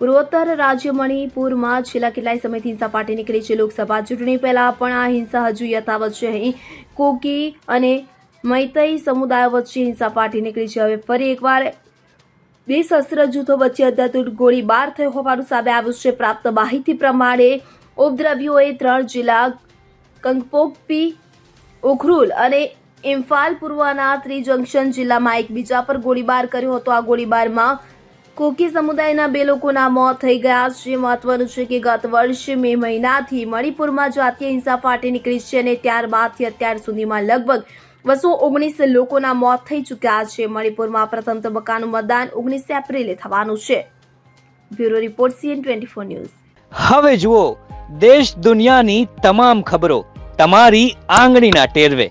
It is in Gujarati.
પૂર્વોત્તર રાજ્ય મણિપુરમાં છેલ્લા કેટલાય સમયથી હિંસા ફાટી નીકળી છે. લોકસભા ચૂંટણી પહેલા પણ આ હિંસા હજુ યથાવત છે. અહીં કોકી અને મૈતઈ સમુદાય વચ્ચે હિંસા ફાટી નીકળી છે. હવે ફરી એકવાર બે શસ્ત્ર જૂથો વચ્ચે અધાતુટ ગોળીબાર થયો હોવાનું સામે આવ્યું છે. પ્રાપ્ત માહિતી પ્રમાણે ઉપદ્રવ્યોએ ત્રણ જિલ્લા કંકપોકપી, ઉખરુલ અને ઇમ્ફાલ, પૂર્વના ત્રિજંક્શન જિલ્લામાં એકબીજા પર ગોળીબાર કર્યો હતો. આ ગોળીબારમાં કોકી સમુદાયના બે લોકોના મોત થઈ ગયા. છે મહત્વનું છે કે ગત વર્ષે મે મહિનાથી મણિપુરમાં જાતીય હિંસા ફાટી નીકળી છે અને ત્યારબાદથી અત્યાર સુધીમાં લગભગ બસો ઓગણીસ લોકોના મોત થઈ ચૂક્યા છે. મણિપુરમાં પ્રથમ તબક્કાનું મતદાન ઓગણીસ એપ્રિલે થવાનું છે. Bureau report CN twenty four news. હવે જુઓ, દેશ દુનિયાની તમામ ખબરો તમારી આંગળીના ટેરવે.